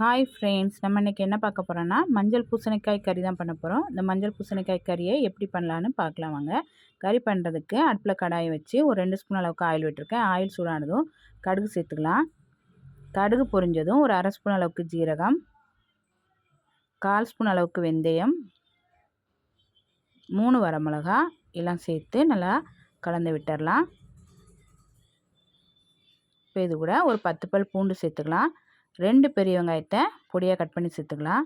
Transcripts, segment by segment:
Hi friends நம்ம இன்றைக்கி என்ன பார்க்க போகிறோன்னா மஞ்சள் பூசணிக்காய் கறி தான் பண்ண போகிறோம் இந்த மஞ்சள் பூசணிக்காய் கறியை எப்படி பண்ணலான்னு பார்க்கலாம் வாங்க. கறி பண்ணுறதுக்கு அடுப்பில் கடாயை வச்சு ஒரு ரெண்டு ஸ்பூன் அளவுக்கு ஆயில் விட்டுருக்கேன். ஆயில் சூடானதும் கடுகு சேர்த்துக்கலாம். கடுகு பொரிஞ்சதும் ஒரு அரை ஸ்பூன் அளவுக்கு ஜீரகம். கால் ஸ்பூன் அளவுக்கு வெந்தயம். மூணு வரமிளகா எல்லாம் சேர்த்து நல்லா கலந்து விட்டுடலாம் இப்போ இது கூட ஒரு பத்து பல் பூண்டு சேர்த்துக்கலாம். ரெண்டு பெரிய வெங்காயத்தை பொடியாக கட் பண்ணி சேர்த்துக்கலாம்.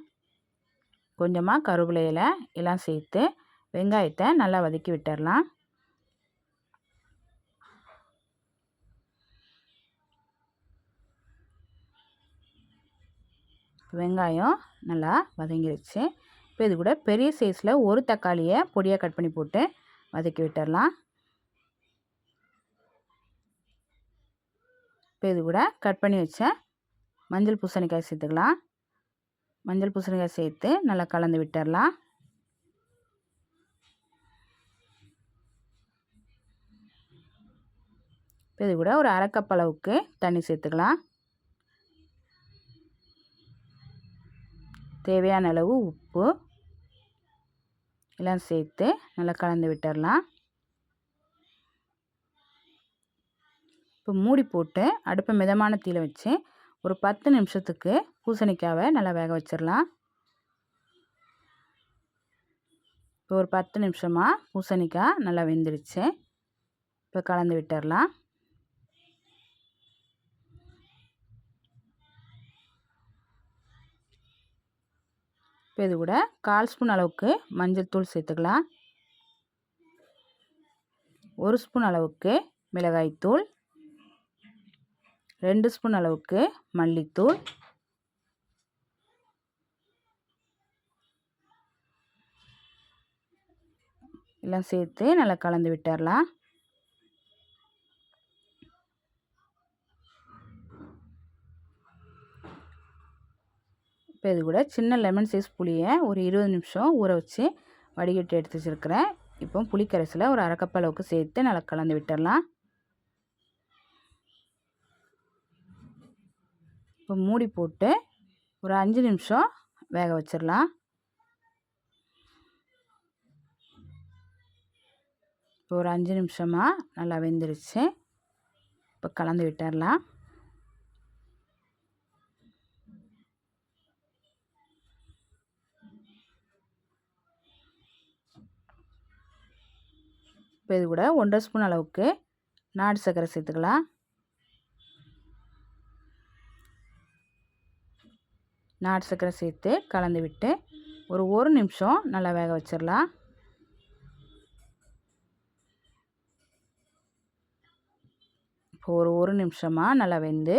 கொஞ்சமாக கருவேலையில் எல்லாம் சேர்த்து வெங்காயத்தை நல்லா வதக்கி விட்டுடலாம் வெங்காயம் நல்லா வதங்கிருச்சு. இப்போ இது கூட பெரிய சைஸில் ஒரு தக்காளியை பொடியாக கட் பண்ணி போட்டு வதக்கி விட்டுடலாம் இப்போ இது கூட கட் பண்ணி வச்ச மஞ்சள் பூசணிக்காய் சேர்த்துக்கலாம். மஞ்சள் பூசணிக்காய் சேர்த்து நல்லா கலந்து விட்டுடலாம். இப்போ இது கூட ஒரு அரைக்கப் அளவுக்கு தண்ணி சேர்த்துக்கலாம். தேவையான அளவு உப்பு. எல்லாம் சேர்த்து நல்லா கலந்து விட்டுடலாம். இப்போ மூடி போட்டு அடுப்பை மிதமான தீயில் வச்சு ஒரு பத்து நிமிஷத்துக்கு பூசணிக்காவை நல்லா வேக வச்சிடலாம். இப்போ ஒரு பத்து நிமிஷமாக பூசணிக்காய் நல்லா வெந்துருச்சு. இப்போ கலந்து விட்டுடலாம். இப்போ இது கூட கால் ஸ்பூன் அளவுக்கு மஞ்சள் தூள் சேர்த்துக்கலாம். ஒரு ஸ்பூன் அளவுக்கு மிளகாய்த்தூள். ரெண்டு ஸ்பூன் அளவுக்கு மல்லித்தூள். எல்லாம் சேர்த்து நல்லா கலந்து விட்டுடலாம் இப்போ இது கூட சின்ன லெமன் சைஸ் புளியை ஒரு இருபது நிமிஷம் ஊற வச்சு வடிகட்டி எடுத்து வச்சுருக்கிறேன். இப்போ புளிக்கரைசில் ஒரு அரைக்கப் அளவுக்கு சேர்த்து நல்லா கலந்து விட்டுடலாம் இப்போ மூடி போட்டு ஒரு அஞ்சு நிமிஷம் வேக வச்சிடலாம். இப்போ ஒரு அஞ்சு நிமிஷமாக நல்லா வெந்துருச்சு. இப்போ கலந்து விட்டுடலாம். இப்போ இது கூட ஒன்றரை ஸ்பூன் அளவுக்கு நாடு சர்க்கரை சேர்த்துக்கலாம். நாட்டு சர்க்கரை சேர்த்து கலந்து விட்டு ஒரு ஒரு நிமிஷம் நல்லா வேக வச்சிடலாம். இப்போ ஒரு ஒரு நிமிஷமாக நல்லா வெந்து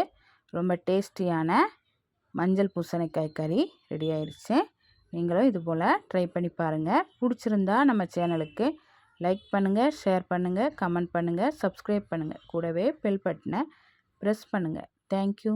ரொம்ப டேஸ்டியான மஞ்சள் பூசணிக்காய் கறி ரெடி ஆயிடுச்சு. நீங்களும் இது போல் ட்ரை பண்ணி பாருங்கள் பிடிச்சிருந்தா நம்ம சேனலுக்கு லைக் பண்ணுங்கள் ஷேர் பண்ணுங்கள் கமெண்ட் பண்ணுங்கள் சப்ஸ்கிரைப் பண்ணுங்கள் கூடவே பெல் பட்டனை ப்ரெஸ் பண்ணுங்கள் தேங்க்யூ.